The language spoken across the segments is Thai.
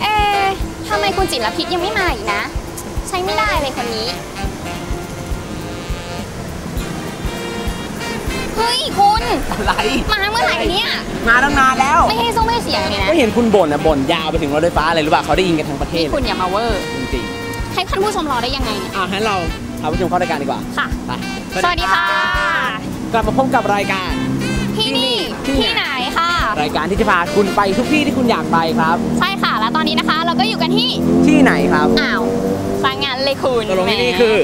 เอ๊ะทำไมคุณจิรพิษยังไม่มาอีกนะ ใช้ไม่ได้เลยคนนี้ เฮ้ยคุณ อะไรมาเมื่อไหร่เนี่ย มาตั้งนานแล้ว ไม่ให้ส่งไม่ให้เสียงเลยนะก็เห็นคุณบ่นอะบ่นยาวไปถึงรถไฟฟ้าเลยหรือเปล่าเขาได้ยินกันทั้งประเทศ คุณอย่ามาเวอร์ จริงให้ท่านผู้ชมรอได้ยังไงเนี่ยๆอะงั้นเราเอาผู้ชมเข้ารายการดีกว่า ค่ะ ไปสวัสดีค่ะ กลับมาพบกับรายการ ที่นี่ที่ที่ไหนค่ะ รายการที่จะพาคุณไปทุกที่ที่คุณอยากไปครับ ใช่ค่ะ แล้วตอนนี้นะคะ เราก็อยู่กันที่ ที่ไหนครับอ่าวฟังงานเลยคุณตกลงที่นี่แหมคือ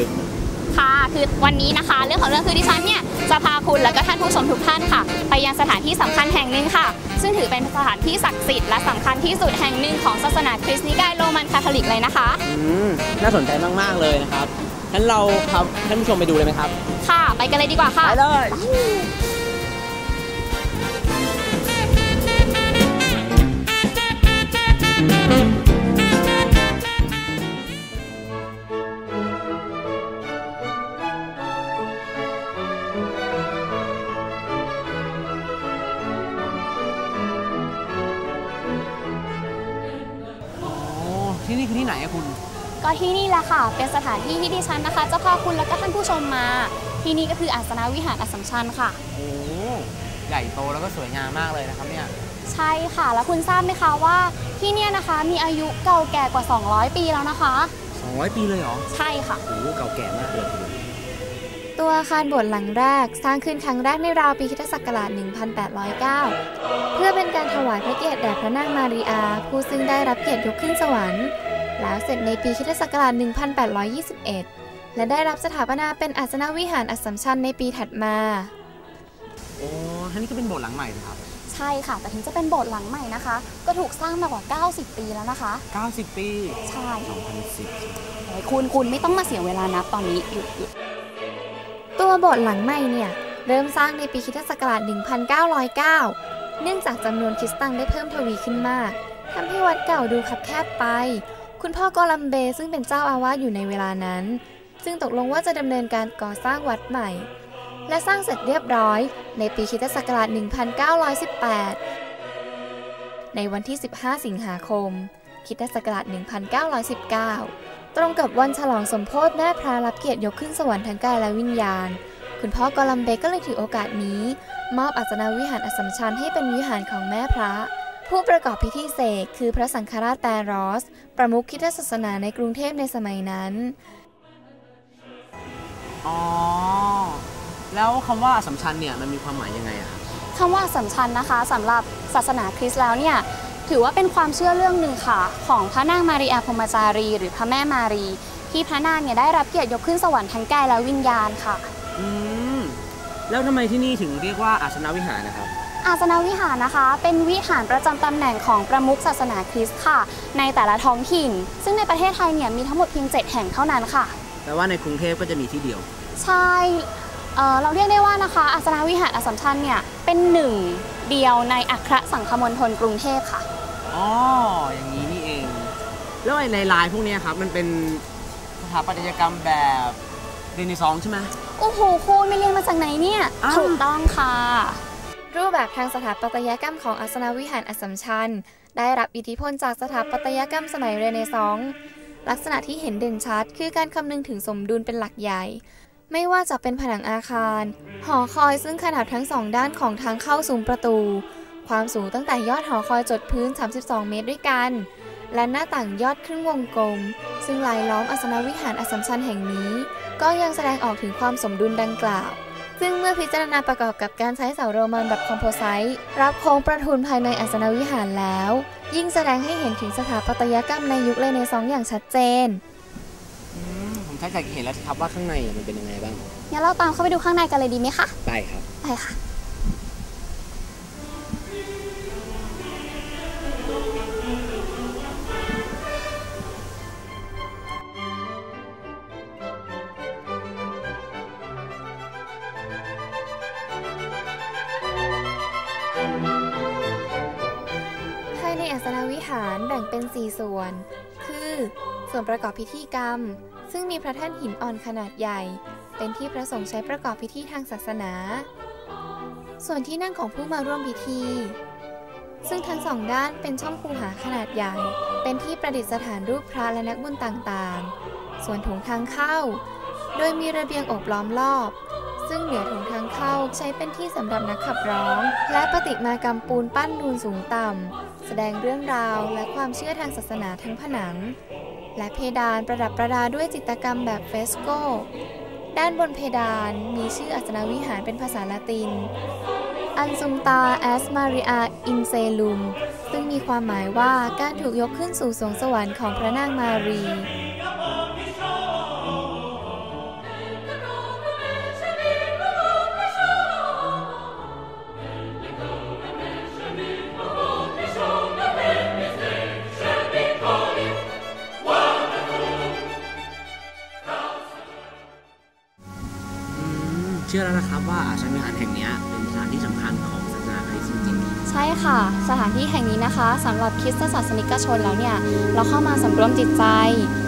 ค่ะคือวันนี้นะคะ เรื่องของเรื่องคือดิฉันเนี่ยจะพาคุณแล้วก็ท่านผู้ชมทุกท่านค่ะ ไปยังสถานที่สำคัญแห่งหนึ่งค่ะ ซึ่งถือเป็นสถานที่ศักดิ์สิทธิ์และสำคัญที่สุดแห่งหนึ่งของศาสนาคริสต์นิกายโรมันคาทอลิกเลยนะคะอืมน่าสนใจมากๆเลยนะครับงั้นเราครับท่านผู้ชมไปดูเลยไหมครับ ค่ะ ไปกันเลยดีกว่าค่ะไปเลยอ๋อ ที่นี่แหละค่ะ เป็นสถานที่ที่ดิฉันนะคะ จะพาคุณแล้วก็ท่านผู้ชมมา ที่นี่ก็คืออาสนะวิหารอัสสัมชัญค่ะ โอ้ใหญ่โตแล้วก็สวยงามมากเลยนะครับเนี่ย ใช่ค่ะ แล้วคุณทราบไหมคะว่าที่เนี่ยนะคะมีอายุเก่าแก่กว่า 200 ปีแล้วนะคะ 200 ปีเลยเหรอ ใช่ค่ะ โอ้โหเก่าแก่มากเลยตัวอาคารโบสถ์หลังแรกสร้างขึ้นครั้งแรกในราวปีคริสตศักราช 1809 เพื่อเป็นการถวายพระเกียรติแด่พระนางมารีอา ผู้ซึ่งได้รับเกียรติยกขึ้นสวรรค์ แล้วเสร็จในปีคริสตศักราช1821 และได้รับสถาปนาเป็นอาสนวิหารอัสสัมชัญในปีถัดมา โอ้ท่านี่ก็เป็นโบสถ์หลังใหม่นะครับ ใช่ค่ะ แต่ถึงจะเป็นโบสถ์หลังใหม่นะคะ ก็ถูกสร้างมากว่า 90 ปีแล้วนะคะ 90 ปี ใช่2010โอ้ยคุณคุณไม่ต้องมาเสียเวลานับตอนนี้หยุดหยุดตัวโบสถ์หลังใหม่เนี่ย เริ่มสร้างในปีคริสตศักราช1909 เนื่องจากจำนวนคริสตังได้เพิ่มทวีขึ้นมากทำให้วัดเก่าดูคับแคบไป คุณพ่อกอลัมเบซึ่งเป็นเจ้าอาวาสอยู่ในเวลานั้นซึ่งตกลงว่าจะดำเนินการก่อสร้างวัดใหม่ และสร้างเสร็จเรียบร้อย ในปีคริสตศักราช 1918 ในวันที่ 15 สิงหาคมคริสตศักราช 1919 ตรงกับวันฉลองสมโพธิแม่พระรับเกียรติยกขึ้นสวรรค์ทั้งกายและวิญญาณ คุณพ่อกอลัมเบก็เลยถือโอกาสนี้ มอบอัศนาวิหารอสสัมชัญให้เป็นวิหารของแม่พระ ผู้ประกอบพิธีเสกคือพระสังฆราชแปรอส ประมุขคริดศาสนาในกรุงเทพในสมัยนั้น อ๋อ แล้วคำว่าอัสสัมชัญเนี่ยมันมีความหมายยังไงอะครับคำว่าอัสสัมชัญนะคะสำหรับศาสนาคริสต์แล้วเนี่ยถือว่าเป็นความเชื่อเรื่องหนึ่งค่ะ ของพระนางมารีอาพรหมจารี หรือพระแม่มารี ที่พระนางเนี่ยได้รับเกียรติยกขึ้นสวรรค์ทั้งกายและวิญญาณค่ะ อืม แล้วทำไมที่นี่ถึงเรียกว่าอาสนวิหารนะครับ อาสนวิหารนะคะ เป็นวิหารประจำตำแหน่งของประมุขศาสนาคริสต์ค่ะ ในแต่ละท้องถิ่น ซึ่งในประเทศไทยเนี่ยมีทั้งหมดเพียง 7 แห่งเท่านั้นค่ะแปลว่าในกรุงเทพก็จะมีที่เดียว ใช่เอ่อเราเรียกได้ว่านะคะอาสนวิหารอัสสัมชัญเนี่ยเป็นหนึ่งเดียวในอัครสังคมณฑลกรุงเทพค่ะ อ๋อ อย่างนี้นี่เอง แล้วไอ้ในลายพวกเนี้ยครับมันเป็นสถาปัตยกรรมแบบเรเนซองส์ใช่ไหมโอ้โหคุณไม่เรียนมาจากไหนเนี่ยอ้าวถูกต้องค่ะ รูปแบบทางสถาปัตยกรรมของอัสนาวิหารอัสสัมชัญ ได้รับอิทธิพลจากสถาปัตยกรรมสมัยเรเนซองส์ลักษณะที่เห็นเด่นชัด คือการคำนึงถึงสมดุลเป็นหลักใหญ่ ไม่ว่าจะเป็นผนังอาคาร หอคอยซึ่งขนาดทั้งสองด้านของทางเข้าซุ้มประตู ความสูงตั้งแต่ยอดหอคอยจดพื้น 32 เมตรด้วยกัน และหน้าต่างยอดครึ่งวงกลม ซึ่งลายล้อมอัสนวิหารอัสสัมชัญแห่งนี้ ก็ยังแสดงออกถึงความสมดุลดังกล่าว ซึ่งเมื่อพิจารณาประกอบกับการใช้เสาโรมันแบบคอมโพไซต์รับโค้งประทุนภายในอัสนวิหารแล้ว ยิ่งแสดงให้เห็นถึงสถาปัตยกรรมในยุคเรเนซองส์อย่างชัดเจนอืมผมชักอยากเห็นแล้วสิครับว่าข้างในมันเป็นยังไงบ้างงั้นเราตามเข้าไปดูข้างในกันเลยดีไหมคะได้ครับ ไปค่ะารแบ่งเป็น 4 ส่วน คือ ส่วนประกอบพิธีกรรม ซึ่งมีพระแท่นหินอ่อนขนาดใหญ่ เป็นที่พระสงฆ์ใช้ประกอบพิธีทางศาสนา ส่วนที่นั่งของผู้มาร่วมพิธี ซึ่งทั้งสองด้านเป็นช่องคูหาขนาดใหญ่ เป็นที่ประดิษฐานรูปพระและนักบุญต่างๆ ส่วนถุงทางเข้า โดยมีระเบียงอบล้อมรอบ ซึ่งเหนือถุงทางเข้าใช้เป็นที่สำหรับนักขับร้อง และปฏิมากรรมปูนปั้นนูนสูงต่ำ แสดงเรื่องราวและความเชื่อทางศาสนาทั้งผนัง และเพดานประดับประดาด้วยจิตรกรรมแบบเฟสโก ด้านบนเพดานมีชื่ออัศนวิหารเป็นภาษาละติน อันซุมตาแอสมาริอาอินเซลุม ซึ่งมีความหมายว่าการถูกยกขึ้นสู่สวงสวรรค์ของพระนางมารี เชื่อแล้วนะครับว่าอาสนวิหารแห่งเนี้ยเป็นสถานที่สำคัญของศาสนาคริสต์จริงใช่ค่ะ สถานที่แห่งนี้นะคะสำหรับคริสตศาสนิกชนแล้วเนี่ยเราเข้ามาสำรวมจิตใจ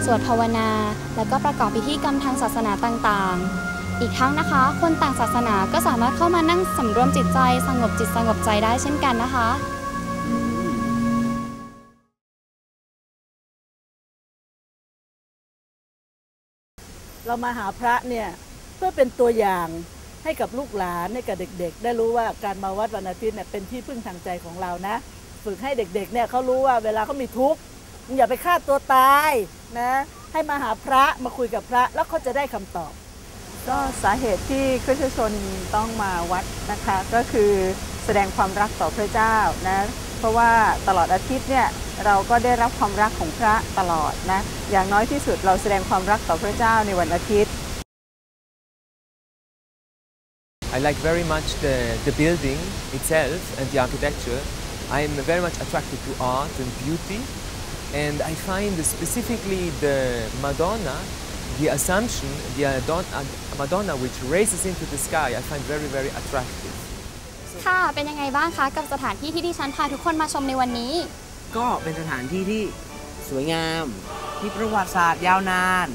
สวดภาวนา แล้วก็ประกอบพิธีกรรมทางศาสนาต่างๆ อีกทั้งนะคะ คนต่างศาสนาก็สามารถเข้ามานั่งสำรวมจิตใจ สงบจิตสงบใจได้เช่นกันนะคะๆอืมเรามาหาพระเนี่ยเพื่อเป็นตัวอย่างให้กับลูกหลานให้กับเด็ก ๆ ได้รู้ว่าการมาวัดวันอาทิตย์เนี่ยเป็นที่พึ่งทางใจของเรานะ ฝึกให้เด็กๆเนี่ยเขารู้ว่าเวลาเขามีทุกข์อย่าไปฆ่าตัวตายนะ ให้มาหาพระมาคุยกับพระแล้วเขาจะได้คำตอบ ก็สาเหตุที่คริสตชนต้องมาวัดนะคะ ก็คือแสดงความรักต่อพระเจ้านะเพราะว่าตลอดอาทิตย์เนี่ยเราก็ได้รับความรักของพระตลอดนะอย่างน้อยที่สุดเราแสดงความรักต่อพระเจ้าในวันอาทิตย์ I like very much the, the building itself and the architecture. I am very much attracted to art and beauty, and I find specifically the Madonna, the Assumption, the Adon- Ad- Madonna which raises into the sky, I find very, very attractive. ค่ะ เป็นยังไงบ้างคะกับสถานที่ที่ดิฉันพาทุกคนมาชมในวันนี้ ก็เป็นสถานที่ที่สวยงาม มีประวัติศาสตร์ยาวนาน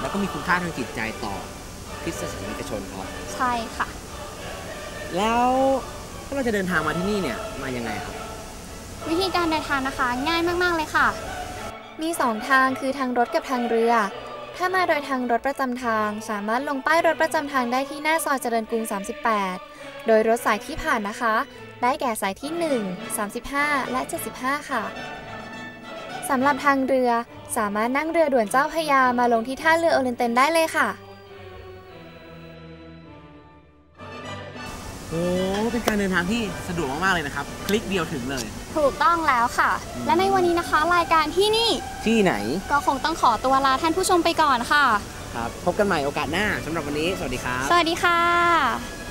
แล้วก็มีคุณค่าทางจิตใจต่อคริสตศาสนิกชนครับ ใช่ค่ะ แล้วถ้าเราจะเดินทางมาที่นี่เนี่ยมายังไงครับวิธีการเดินทางนะคะง่ายมากๆเลยค่ะ มีสองทางคือทางรถกับทางเรือ ถ้ามาโดยทางรถประจำทาง สามารถลงป้ายรถประจำทางได้ที่หน้าซอยเจริญกรุง 38 โดยรถสายที่ผ่านนะคะ ได้แก่สายที่ 1 35 และ 75 ค่ะสำหรับทางเรือสามารถนั่งเรือด่วนเจ้าพยามาลงที่ท่าเรือโอเรนเตนได้เลยค่ะ โอ้ เป็นการเดินทางที่สะดวกมากๆเลยนะครับ คลิกเดียวถึงเลย ถูกต้องแล้วค่ะ และในวันนี้นะคะ รายการที่นี่ ที่ไหน ก็คงต้องขอตัวลาท่านผู้ชมไปก่อนค่ะ ครับ พบกันใหม่โอกาสหน้าสำหรับวันนี้ สวัสดีครับ สวัสดีค่ะ